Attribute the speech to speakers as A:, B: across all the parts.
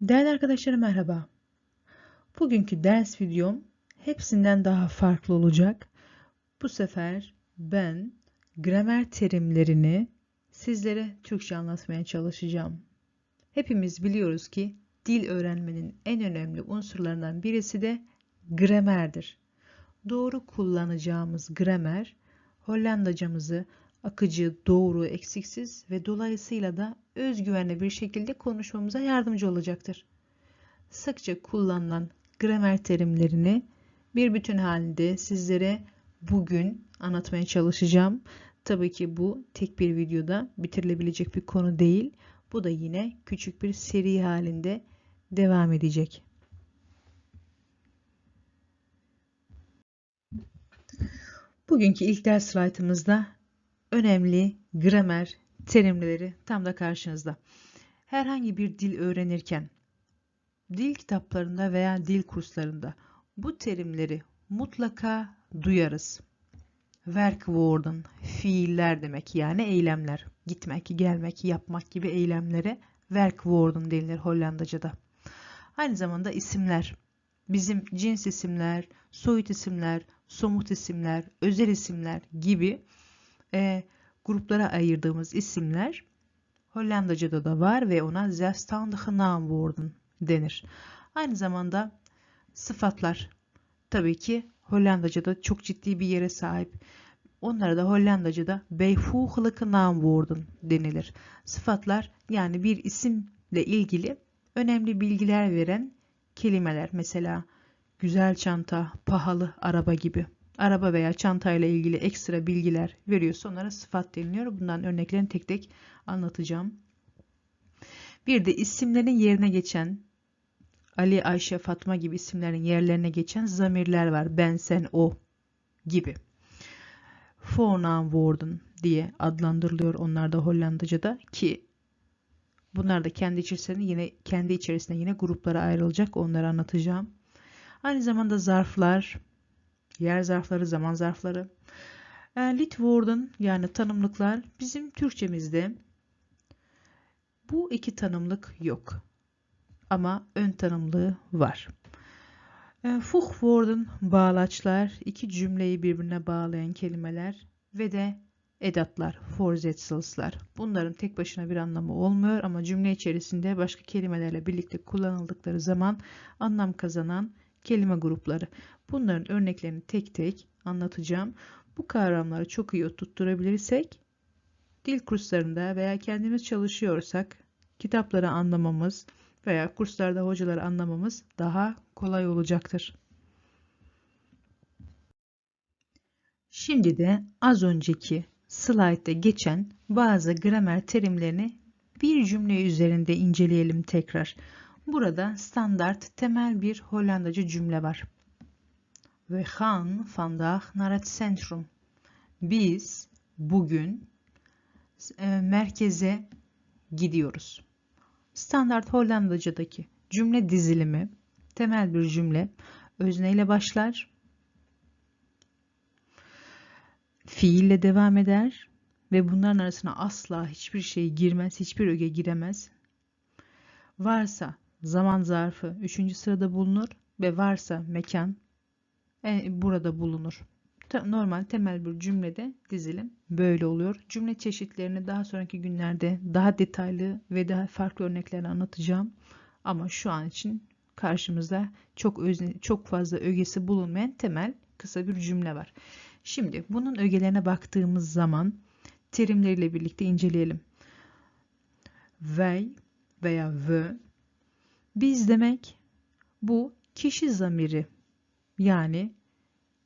A: Değerli arkadaşlarım merhaba. Bugünkü ders videom hepsinden daha farklı olacak. Bu sefer ben gramer terimlerini sizlere Türkçe anlatmaya çalışacağım. Hepimiz biliyoruz ki dil öğrenmenin en önemli unsurlarından birisi de gramerdir. Doğru kullanacağımız gramer Hollandacamızı akıcı, doğru, eksiksiz ve dolayısıyla da özgüvenli bir şekilde konuşmamıza yardımcı olacaktır. Sıkça kullanılan gramer terimlerini bir bütün halinde sizlere bugün anlatmaya çalışacağım. Tabii ki bu tek bir videoda bitirilebilecek bir konu değil. Bu da yine küçük bir seri halinde devam edecek. Bugünkü ilk ders slaytımızda önemli gramer terimleri tam da karşınızda. Herhangi bir dil öğrenirken dil kitaplarında veya dil kurslarında bu terimleri mutlaka duyarız. Werkwoorden, fiiller demek yani eylemler. Gitmek, gelmek, yapmak gibi eylemlere werkwoorden denilir Hollandaca'da. Aynı zamanda isimler. Bizim cins isimler, soyut isimler, somut isimler, özel isimler gibi e, gruplara ayırdığımız isimler Hollandaca'da da var ve ona zelfstandige naamwoorden denir. Aynı zamanda sıfatlar tabii ki Hollandaca'da çok ciddi bir yere sahip. Onlara da Hollandaca'da bijvoeglijke naamwoorden denilir. Sıfatlar yani bir isimle ilgili önemli bilgiler veren kelimeler. Mesela güzel çanta, pahalı araba gibi araba veya çantayla ilgili ekstra bilgiler veriyorsa onlara sıfat deniliyor. Bundan örneklerini tek tek anlatacağım. Bir de isimlerin yerine geçen Ali, Ayşe, Fatma gibi isimlerin yerlerine geçen zamirler var. Ben, sen, o gibi. Voornaamwoorden diye adlandırılıyor onlar da Hollandaca'da ki bunlar da kendi içerisinde yine kendi içerisinde yine gruplara ayrılacak. Onları anlatacağım. Aynı zamanda zarflar, yer zarfları, zaman zarfları. E, Litworden yani tanımlıklar bizim Türkçemizde bu iki tanımlık yok. Ama ön tanımlığı var. E, Fuchworden bağlaçlar, iki cümleyi birbirine bağlayan kelimeler ve de edatlar, forzetsalslar. Bunların tek başına bir anlamı olmuyor ama cümle içerisinde başka kelimelerle birlikte kullanıldıkları zaman anlam kazanan kelime grupları. Bunların örneklerini tek tek anlatacağım. Bu kavramları çok iyi tutturabilirsek dil kurslarında veya kendimiz çalışıyorsak kitapları anlamamız veya kurslarda hocaları anlamamız daha kolay olacaktır. Şimdi de az önceki slaytta geçen bazı gramer terimlerini bir cümle üzerinde inceleyelim tekrar. Burada standart temel bir Hollandaca cümle var. We gaan vandaag naar het centrum. Biz bugün e, merkeze gidiyoruz. Standart Hollandaca'daki cümle dizilimi temel bir cümle özneyle başlar. Fiille devam eder ve bunların arasına asla hiçbir şey girmez, hiçbir öge giremez. Varsa zaman zarfı 3. sırada bulunur ve varsa mekan e, burada bulunur. Normal temel bir cümlede dizilim böyle oluyor. Cümle çeşitlerini daha sonraki günlerde daha detaylı ve daha farklı örneklerle anlatacağım. Ama şu an için karşımızda çok özne, çok fazla ögesi bulunmayan temel kısa bir cümle var. Şimdi bunun ögelerine baktığımız zaman terimleriyle birlikte inceleyelim. Wij veya ve biz demek bu kişi zamiri yani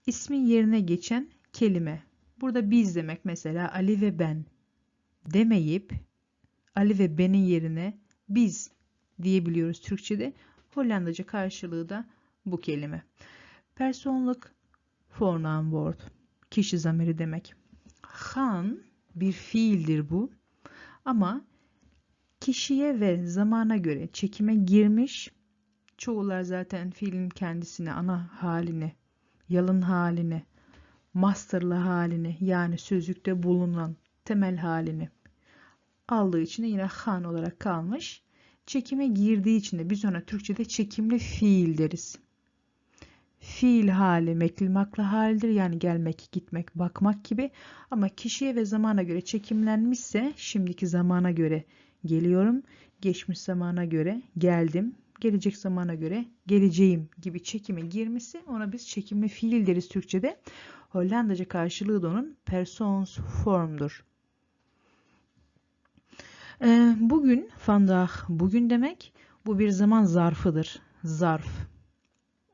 A: ismin yerine geçen kelime. Burada biz demek mesela Ali ve ben demeyip Ali ve benin yerine biz diyebiliyoruz Türkçe'de. Hollandaca karşılığı da bu kelime. Personluk voornaamwoord. Kişi zamiri demek. Han bir fiildir bu. Ama kişiye ve zamana göre çekime girmiş. Çoğular zaten fiilin kendisine, ana haline, yalın haline, masterlı haline yani sözlükte bulunan temel halini aldığı için yine han olarak kalmış çekime girdiği için de biz ona Türkçe'de çekimli fiil deriz. Fiil hali mekli maklı halidir yani gelmek, gitmek, bakmak gibi ama kişiye ve zamana göre çekimlenmişse şimdiki zamana göre geliyorum, geçmiş zamana göre geldim, gelecek zamana göre geleceğim gibi çekime girmesi ona biz çekimli fiil deriz Türkçe'de. Hollandaca karşılığı da onun persons form'dur. Ee, bugün, vandaag, bugün demek bu bir zaman zarfıdır. Zarf.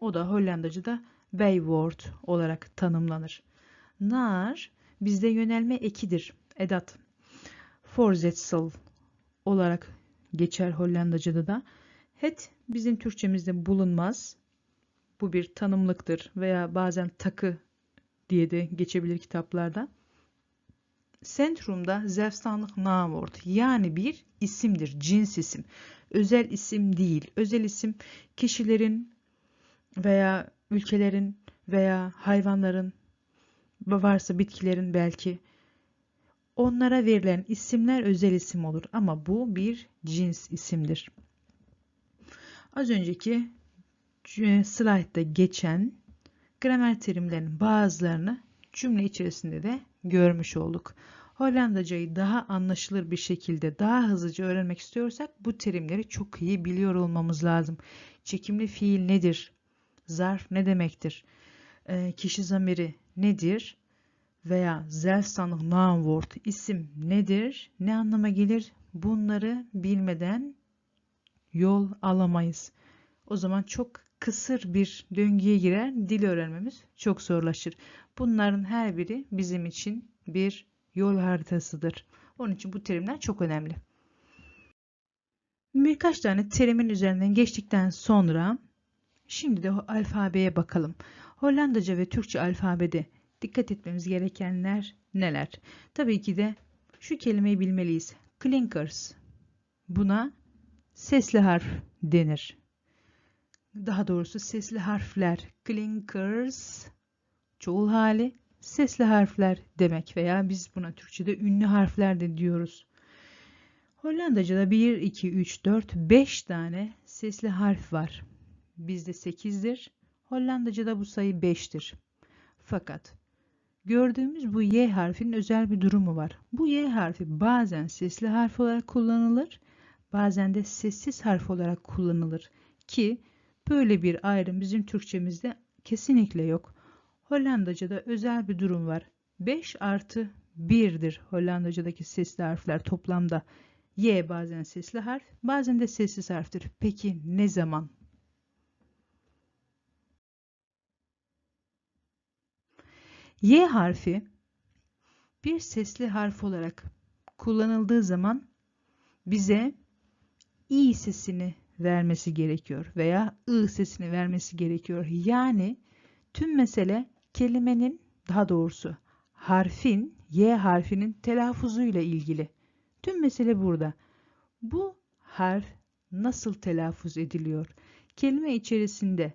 A: O da Hollandaca'da bijwoord olarak tanımlanır. Naar bizde yönelme ekidir. Edat. Voorzetsel olarak geçer Hollandaca'da da. Het bizim Türkçemizde bulunmaz. Bu bir tanımlıktır veya bazen takı diye de geçebilir kitaplarda. Sentrumda zelfstandig naamwoord yani bir isimdir, cins isim. Özel isim değil. Özel isim kişilerin veya ülkelerin veya hayvanların varsa bitkilerin belki onlara verilen isimler özel isim olur ama bu bir cins isimdir. Az önceki slaytta geçen gramer terimlerinin bazılarını cümle içerisinde de görmüş olduk. Hollandacayı daha anlaşılır bir şekilde daha hızlıca öğrenmek istiyorsak bu terimleri çok iyi biliyor olmamız lazım. Çekimli fiil nedir? Zarf ne demektir? E, kişi zamiri nedir? Veya zelfstandig naamwoord isim nedir? Ne anlama gelir? Bunları bilmeden yol alamayız. O zaman çok kısır bir döngüye girer, dil öğrenmemiz çok zorlaşır. Bunların her biri bizim için bir yol haritasıdır. Onun için bu terimler çok önemli. Birkaç tane terimin üzerinden geçtikten sonra şimdi de alfabeye bakalım. Hollandaca ve Türkçe alfabede dikkat etmemiz gerekenler neler? Tabii ki de şu kelimeyi bilmeliyiz. Clinkers. Buna sesli harf denir. Daha doğrusu sesli harfler. Clinkers çoğul hali sesli harfler demek veya biz buna Türkçe'de ünlü harfler de diyoruz. Hollandaca'da 1, 2, 3, 4, 5 tane sesli harf var. Bizde 8'dir. Hollandaca'da bu sayı 5'tir. Fakat gördüğümüz bu Y harfinin özel bir durumu var. Bu Y harfi bazen sesli harf olarak kullanılır, bazen de sessiz harf olarak kullanılır ki böyle bir ayrım bizim Türkçemizde kesinlikle yok. Hollandaca'da özel bir durum var. 5 artı 1'dir Hollandaca'daki sesli harfler toplamda. Y bazen sesli harf, bazen de sessiz harftir. Peki ne zaman? Y harfi bir sesli harf olarak kullanıldığı zaman bize i sesini vermesi gerekiyor veya ı sesini vermesi gerekiyor. Yani tüm mesele kelimenin daha doğrusu harfin y harfinin telaffuzuyla ilgili. Tüm mesele burada. Bu harf nasıl telaffuz ediliyor? Kelime içerisinde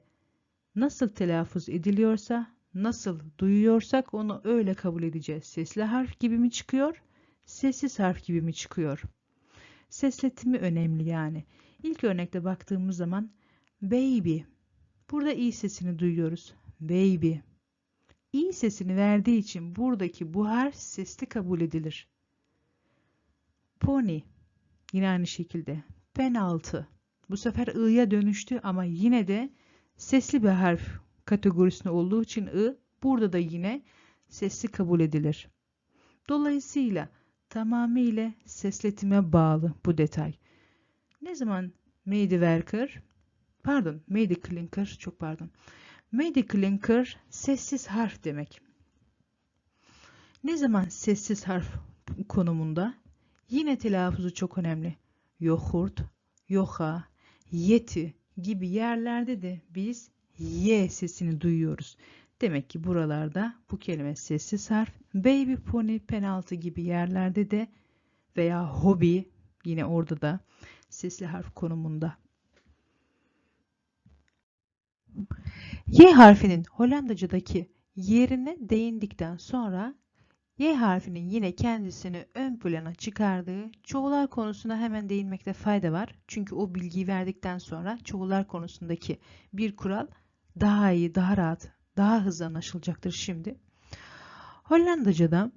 A: nasıl telaffuz ediliyorsa, nasıl duyuyorsak onu öyle kabul edeceğiz. Sesli harf gibi mi çıkıyor? Sessiz harf gibi mi çıkıyor? Sesletimi önemli yani. İlk örnekte baktığımız zaman baby. Burada i sesini duyuyoruz. Baby. i sesini verdiği için buradaki bu harf sesli kabul edilir. Pony. Yine aynı şekilde. Penaltı. Bu sefer i'ya dönüştü ama yine de sesli bir harf kategorisinde olduğu için i burada da yine sesli kabul edilir. Dolayısıyla tamamıyla sesletime bağlı bu detay. Ne zaman Medwerker, pardon Medeklinker, çok pardon. Medeklinker sessiz harf demek. Ne zaman sessiz harf konumunda? Yine telaffuzu çok önemli. Yoğurt, yoha, yeti gibi yerlerde de biz y sesini duyuyoruz. Demek ki buralarda bu kelime sessiz harf. Baby pony, penaltı gibi yerlerde de veya hobi yine orada da sesli harf konumunda. Y harfinin Hollandaca'daki yerine değindikten sonra Y harfinin yine kendisini ön plana çıkardığı çoğullar konusuna hemen değinmekte fayda var. Çünkü o bilgiyi verdikten sonra çoğullar konusundaki bir kural daha iyi, daha rahat, daha hızlı anlaşılacaktır şimdi. Hollandaca'da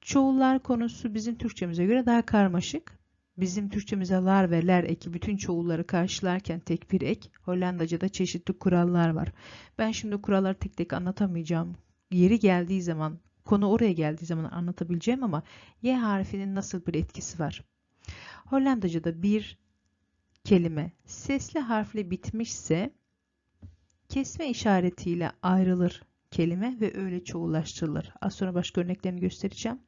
A: çoğullar konusu bizim Türkçemize göre daha karmaşık. Bizim Türkçemize lar ve ler eki bütün çoğulları karşılarken tek bir ek, Hollandaca'da çeşitli kurallar var. Ben şimdi kuralları tek tek anlatamayacağım. Yeri geldiği zaman, konu oraya geldiği zaman anlatabileceğim ama Y harfinin nasıl bir etkisi var? Hollandaca'da bir kelime sesli harfle bitmişse kesme işaretiyle ayrılır kelime ve öyle çoğullaştırılır. Az sonra başka örneklerini göstereceğim.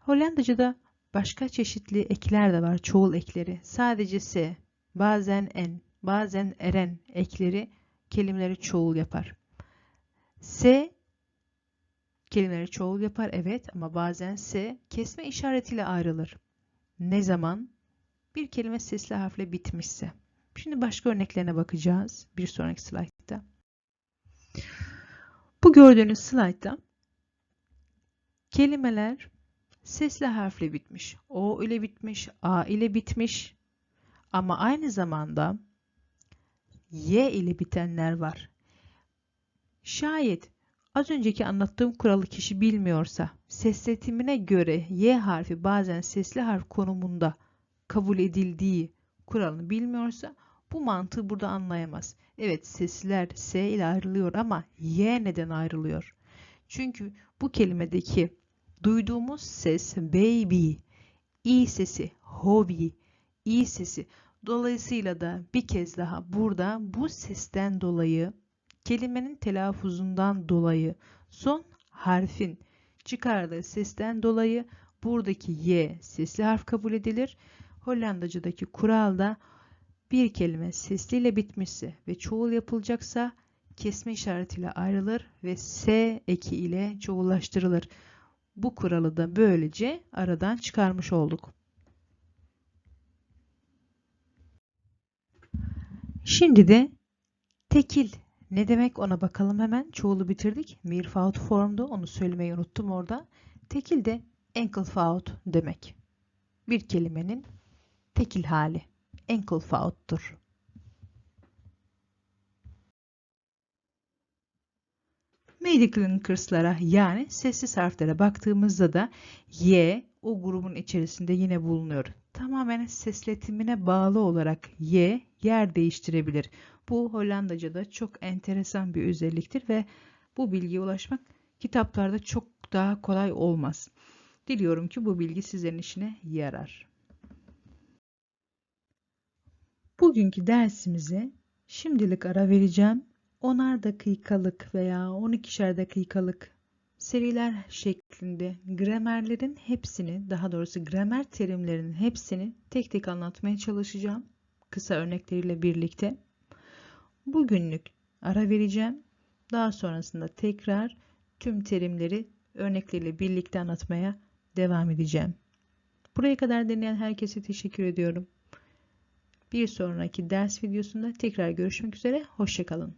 A: Hollandaca'da başka çeşitli ekler de var. Çoğul ekleri. Sadece s, bazen en, bazen eren ekleri kelimeleri çoğul yapar. S kelimeleri çoğul yapar evet ama bazen s kesme işaretiyle ayrılır. Ne zaman? Bir kelime sesli harfle bitmişse. Şimdi başka örneklerine bakacağız bir sonraki slaytta. Gördüğünüz slaytta kelimeler sesli harfle bitmiş. O ile bitmiş, A ile bitmiş. Ama aynı zamanda Y ile bitenler var. Şayet az önceki anlattığım kuralı kişi bilmiyorsa, sesletimine göre Y harfi bazen sesli harf konumunda kabul edildiği kuralını bilmiyorsa bu mantığı burada anlayamaz. Evet sesler S ile ayrılıyor ama Y neden ayrılıyor? Çünkü bu kelimedeki duyduğumuz ses baby, i sesi hobby, i sesi. Dolayısıyla da bir kez daha burada bu sesten dolayı kelimenin telaffuzundan dolayı son harfin çıkardığı sesten dolayı buradaki y sesli harf kabul edilir. Hollandacadaki kuralda bir kelime sesliyle bitmişse ve çoğul yapılacaksa kesme işaretiyle ayrılır ve s eki ile çoğullaştırılır. Bu kuralı da böylece aradan çıkarmış olduk. Şimdi de tekil ne demek ona bakalım hemen. Çoğulu bitirdik. Mirfaut formdu. Onu söylemeyi unuttum orada. Tekil de enkelfaut demek. Bir kelimenin tekil hali. Enkelfaut'tur. Medical kırslara yani sessiz harflere baktığımızda da Y o grubun içerisinde yine bulunuyor. Tamamen sesletimine bağlı olarak Y yer değiştirebilir. Bu Hollandaca'da çok enteresan bir özelliktir ve bu bilgiye ulaşmak kitaplarda çok daha kolay olmaz. Diliyorum ki bu bilgi sizlerin işine yarar. Bugünkü dersimize şimdilik ara vereceğim. 10'ar dakikalık veya 12'şer dakikalık seriler şeklinde gramerlerin hepsini, daha doğrusu gramer terimlerinin hepsini tek tek anlatmaya çalışacağım. Kısa örnekleriyle birlikte. Bugünlük ara vereceğim. Daha sonrasında tekrar tüm terimleri örnekleriyle birlikte anlatmaya devam edeceğim. Buraya kadar dinleyen herkese teşekkür ediyorum. Bir sonraki ders videosunda tekrar görüşmek üzere. Hoşçakalın.